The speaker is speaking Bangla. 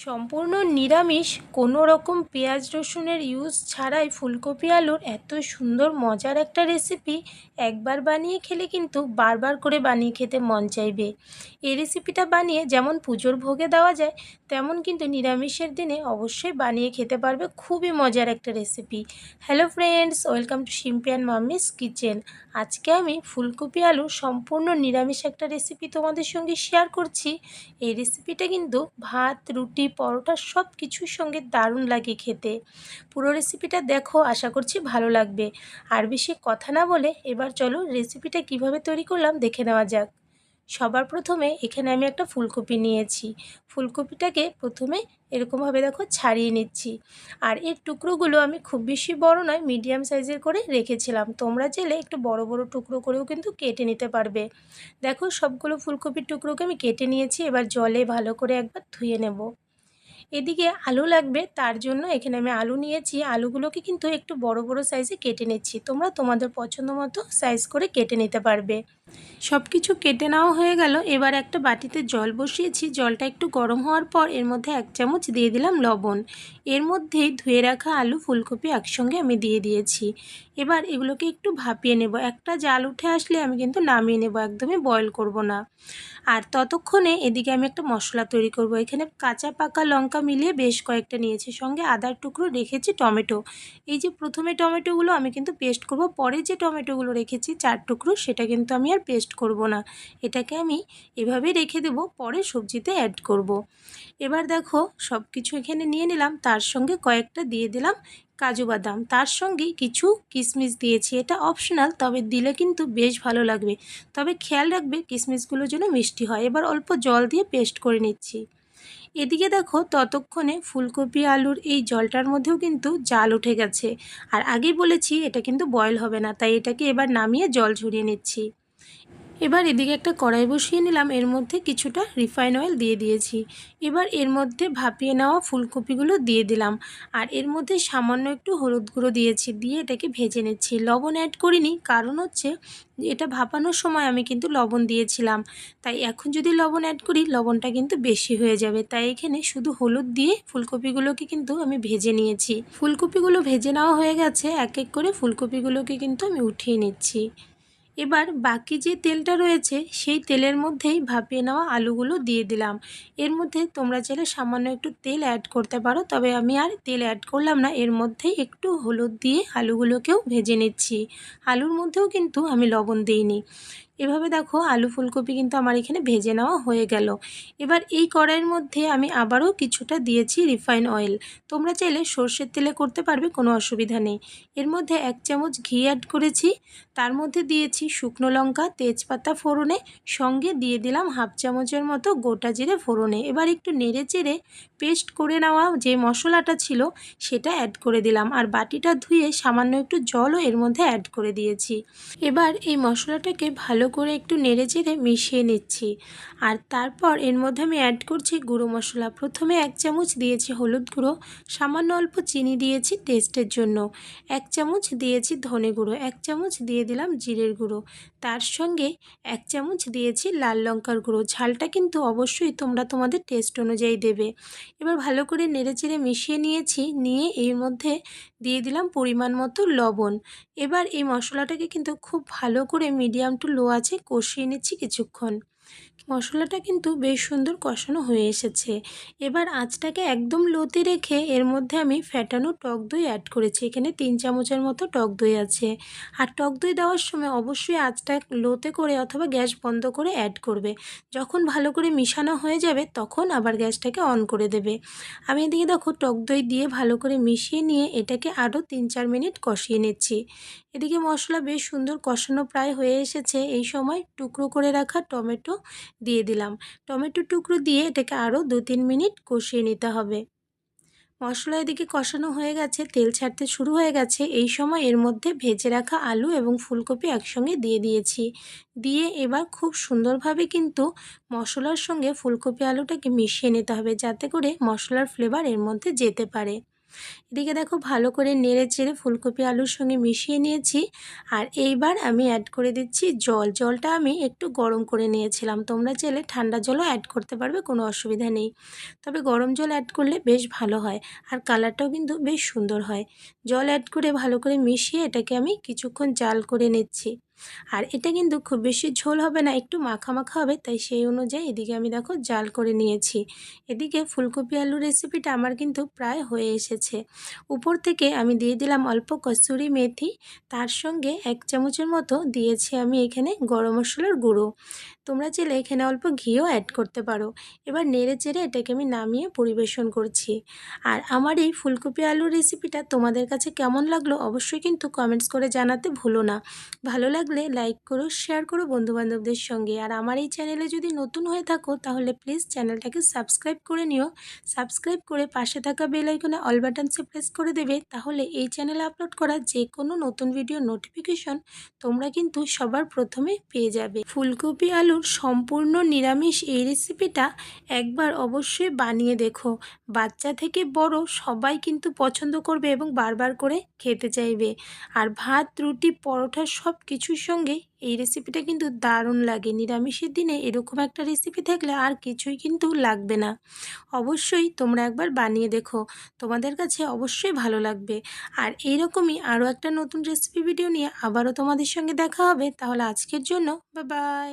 সম্পূর্ণ নিরামিষ কোনো রকম পেঁয়াজ রসুনের ইউজ ছাড়াই ফুলকপি আলুর এত সুন্দর, মজার একটা রেসিপি একবার বানিয়ে খেলে কিন্তু বারবার করে বানিয়ে খেতে মন চাইবে। এই রেসিপিটা বানিয়ে যেমন পুজোর ভোগে দেওয়া যায়, তেমন কিন্তু নিরামিষের দিনে অবশ্যই বানিয়ে খেতে পারবে, খুবই মজার একটা recipe hello friends welcome to শিম্পিয়ান mummy's kitchen আজকে আমি ফুলকপি আলু সম্পূর্ণ নিরামিষ একটা রেসিপি তোমাদের সঙ্গে শেয়ার করছি। এই রেসিপিটা কিন্তু ভাত, রুটি পরোটা সব কিছুর সঙ্গে দারুণ লাগে খেতে। পুরো রেসিপিটা দেখো, আশা করছি ভালো লাগবে। আর বেশি কথা না বলে এবার চলো রেসিপিটা কীভাবে তৈরি করলাম দেখে নেওয়া যাক। সবার প্রথমে এখানে আমি একটা ফুলকপি নিয়েছি। ফুলকপিটাকে প্রথমে এরকমভাবে দেখো ছাড়িয়ে নিচ্ছি। আর এর টুকরোগুলো আমি খুব বেশি বড় নয় মিডিয়াম সাইজের করে রেখেছিলাম। তোমরা চাইলে একটু বড় বড় টুকরো করেও কিন্তু কেটে নিতে পারবে। দেখো সবগুলো ফুলকপির টুকরোকে আমি কেটে নিয়েছি, এবার জলে ভালো করে একবার ধুয়ে নেব। এদিকে আলু লাগবে, তার জন্য এখানে আমি আলু নিয়েছি। আলুগুলোকে কিন্তু একটু বড় বড় সাইজে কেটে নিচ্ছি। তোমরা তোমাদের পছন্দ মতো সাইজ করে কেটে নিতে পারবে। সব কিছু কেটে নেওয়া হয়ে গেল। এবার একটা বাটিতে জল বসিয়েছি। জলটা একটু গরম হওয়ার পর এর মধ্যে এক চামচ দিয়ে দিলাম লবণ। এর মধ্যেই ধুয়ে রাখা আলু ফুলকপি একসঙ্গে আমি দিয়ে দিয়েছি। এবার এগুলোকে একটু ভাপিয়ে নেব। একটা জাল উঠে আসলে আমি কিন্তু নামিয়ে নেব, একদমই বয়ল করব না। আর ততক্ষণে এদিকে আমি একটা মশলা তৈরি করব। এখানে কাঁচা পাকা লঙ্কা মিলিয়ে বেশ কয়েকটা নিয়েছি। সঙ্গে আদার টুকরো রেখেছি টমেটো। এই যে প্রথমে টমেটোগুলো আমি কিন্তু পেস্ট করব, পরে যে টমেটোগুলো রেখেছি চার টুকরো, সেটা কিন্তু আমি আর পেস্ট করব না। এটাকে আমি এভাবেই রেখে দেব, পরে সবজিতে অ্যাড করব। এবার দেখো সব কিছু এখানে নিয়ে নিলাম। তার সঙ্গে কয়েকটা দিয়ে দিলাম। কাজু বাদাম। তার সঙ্গে কিছু কিশমিশ দিয়েছি। এটা অপশনাল তবে দিলে কিন্তু বেশ ভালো লাগবে। তবে খেয়াল রাখবে কিশমিশগুলো যেন মিষ্টি হয়। এবার অল্প জল দিয়ে পেস্ট করে নিচ্ছি। এদিকে দেখো, ততক্ষণে ফুলকপি, আলুর এই জলটার মধ্যেও কিন্তু জাল উঠে গেছে। আর আগেই বলেছি, এটা কিন্তু বয়েল হবে না। তাই এটাকে এবার নামিয়ে জল ঝরিয়ে নিচ্ছি। এবার এদিকে একটা কড়াই বসিয়ে নিলাম। এর মধ্যে কিছুটা রিফাইন অয়েল দিয়ে দিয়েছি। এবার এর মধ্যে ভাপিয়ে নেওয়া ফুলকপিগুলো দিয়ে দিলাম। আর এর মধ্যে সামান্য একটু হলুদ গুঁড়ো দিয়েছি, দিয়ে এটাকে ভেজে নিচ্ছি। লবণ অ্যাড করিনি, কারণ হচ্ছে এটা ভাপানোর সময় আমি কিন্তু লবণ দিয়েছিলাম। তাই এখন যদি লবণ অ্যাড করি, লবণটা কিন্তু বেশি হয়ে যাবে। তাই এখানে শুধু হলুদ দিয়ে ফুলকপিগুলোকে কিন্তু আমি ভেজে নিয়েছি। ফুলকপিগুলো ভেজে নেওয়া হয়ে গেছে, এক এক করে ফুলকপিগুলোকে কিন্তু আমি উঠিয়ে নিচ্ছি। এবার বাকি যে তেলটা রয়েছে, সেই তেলের মধ্যেই ভাপিয়ে নেওয়া আলুগুলো দিয়ে দিলাম। এর মধ্যে তোমরা চাইলে সামান্য একটু তেল অ্যাড করতে পারো, তবে আমি আর তেল অ্যাড করলাম না। এর মধ্যে একটু হলুদ দিয়ে আলুগুলোকেও ভেজে নিচ্ছি। আলুর মধ্যেও কিন্তু আমি লবণ দিইনি। এভাবে দেখো আলু ফুলকপি কিন্তু আমার এখানে ভেজে নেওয়া হয়ে গেল। এবার এই কড়াইয়ের মধ্যে আমি আবারও কিছুটা দিয়েছি রিফাইন অয়েল। তোমরা চাইলে সর্ষের তেলে করতে পারবে, কোনো অসুবিধা নেই। এর মধ্যে এক চামচ ঘি অ্যাড করেছি। তার মধ্যে দিয়েছি শুকনো লঙ্কা, তেজপাতা ফোড়নে। সঙ্গে দিয়ে দিলাম হাফ চামচের মতো গোটা জিরে ফোড়নে। এবার একটু নেড়ে চেড়ে পেস্ট করে নেওয়া যে মশলাটা ছিল, সেটা অ্যাড করে দিলাম। আর বাটিটা ধুয়ে সামান্য একটু জলও এর মধ্যে অ্যাড করে দিয়েছি। এবার এই মশলাটাকে ভালো করে একটু নেড়ে চেড়ে মিশিয়ে নিচ্ছি। আর তারপর এর মধ্যে আমি অ্যাড করছি গুঁড়ো মশলা। প্রথমে এক চামচ দিয়েছি হলুদ গুঁড়ো, সামান্য অল্প চিনি দিয়েছি টেস্টের জন্য। এক চামচ দিয়েছি ধনে গুঁড়ো, এক চামচ দিয়ে দিলাম জিরের গুঁড়ো। তার সঙ্গে এক চামচ দিয়েছি লাল লঙ্কার গুঁড়ো। ঝালটা কিন্তু অবশ্যই তোমরা তোমাদের টেস্ট অনুযায়ী দেবে। এবার ভালো করে নেড়েচেড়ে মিশিয়ে নিয়েছি। নিয়ে এর মধ্যে দিয়ে দিলাম পরিমাণ মতো লবণ। এবার এই মশলাটাকে কিন্তু খুব ভালো করে মিডিয়াম টু লো আছে কষিয়ে নিচ্ছি কিছুক্ষণ। মশলাটা কিন্তু বেশ সুন্দর কষানো হয়ে এসেছে। এবার আঁচটাকে একদম লোতে রেখে এর মধ্যে আমি ফ্যাটানো টক দই অ্যাড করেছি। এখানে তিন চামচের মতো টক দই আছে। আর টক দই দেওয়ার সময় অবশ্যই আঁচটা লোতে করে অথবা গ্যাস বন্ধ করে অ্যাড করবে। যখন ভালো করে মিশানো হয়ে যাবে, তখন আবার গ্যাসটাকে অন করে দেবে। আমি এদিকে দেখো টক দই দিয়ে ভালো করে মিশিয়ে নিয়ে এটাকে আরও তিন চার মিনিট কষিয়ে নিচ্ছি। এদিকে মশলা বেশ সুন্দর কষানো প্রায় হয়ে এসেছে। এই সময় টুকরো করে রাখা টমেটো দিয়ে দিলাম। টমেটো টুকরো দিয়ে এটাকে আরও দু তিন মিনিট কষিয়ে নিতে হবে। মশলা এদিকে কষানো হয়ে গেছে, তেল ছাড়তে শুরু হয়ে গেছে। এই সময় এর মধ্যে ভেজে রাখা আলু এবং ফুলকপি একসঙ্গে দিয়ে দিয়েছি। দিয়ে এবার খুব সুন্দরভাবে কিন্তু মশলার সঙ্গে ফুলকপি আলুটাকে মিশিয়ে নিতে হবে, যাতে করে মশলার ফ্লেভার এর মধ্যে যেতে পারে। এদিকে দেখো ভালো করে নেড়ে চেড়ে ফুলকপি আলুর সঙ্গে মিশিয়ে নিয়েছি। আর এইবার আমি অ্যাড করে দিচ্ছি জল। জলটা আমি একটু গরম করে নিয়েছিলাম। তোমরা চাইলে ঠান্ডা জলও অ্যাড করতে পারবে, কোনো অসুবিধা নেই। তবে গরম জল অ্যাড করলে বেশ ভালো হয় আর কালারটাও কিন্তু বেশ সুন্দর হয়। জল অ্যাড করে ভালো করে মিশিয়ে এটাকে আমি কিছুক্ষণ জাল করে নিচ্ছি। আর এটা কিন্তু খুব বেশি ঝোল হবে না, একটু মাখা মাখা হবে, তাই সেই অনুযায়ী এদিকে আমি দেখো জাল করে নিয়েছি। এদিকে ফুলকপি আলু রেসিপিটা আমার কিন্তু প্রায় হয়ে এসেছে। উপর থেকে আমি দিয়ে দিলাম অল্প কসুরি মেথি, তার সঙ্গে এক চামচের মতো দিয়েছি আমি এখানে গরম মশলার গুঁড়ো। তোমরা চাইলে এখানে অল্প ঘিও অ্যাড করতে পারো। এবার নেড়ে চেড়ে এটাকে আমি নামিয়ে পরিবেশন করছি। আর আমার এই ফুলকপি আলু রেসিপিটা তোমাদের কাছে কেমন লাগল অবশ্যই কিন্তু কমেন্টস করে জানাতে ভুলো না। ভালো লাগলে লাইক করো শেয়ার করো বন্ধুবান্ধবদের সঙ্গে। আর আমার এই চ্যানেলে যদি নতুন হয়ে থাকো, তাহলে প্লিজ চ্যানেলটাকে সাবস্ক্রাইব করে নিও। সাবস্ক্রাইব করে পাশে থাকা বেল আইকনে অল বাটনসে প্রেস করে দেবে। তাহলে এই চ্যানেলে আপলোড করা যে কোনো নতুন ভিডিও নোটিফিকেশন তোমরা কিন্তু সবার প্রথমে পেয়ে যাবে। ফুলকপি আলুর সম্পূর্ণ নিরামিষ এই রেসিপিটা একবার অবশ্যই বানিয়ে দেখো। বাচ্চা থেকে বড় সবাই কিন্তু পছন্দ করবে এবং বারবার করে খেতে চাইবে। আর ভাত, রুটি, পরোটা সব সঙ্গে এই রেসিপিটা কিন্তু দারুণ লাগে। নিরামিষের দিনে এরকম একটা রেসিপি থাকলে আর কিছুই কিন্তু লাগবে না। অবশ্যই তোমরা একবার বানিয়ে দেখো। তোমাদের কাছে অবশ্যই ভালো লাগবে। আর এইরকমই আরও একটা নতুন রেসিপি ভিডিও নিয়ে আবারও তোমাদের সঙ্গে দেখা হবে। তাহলে আজকের জন্য বা বাই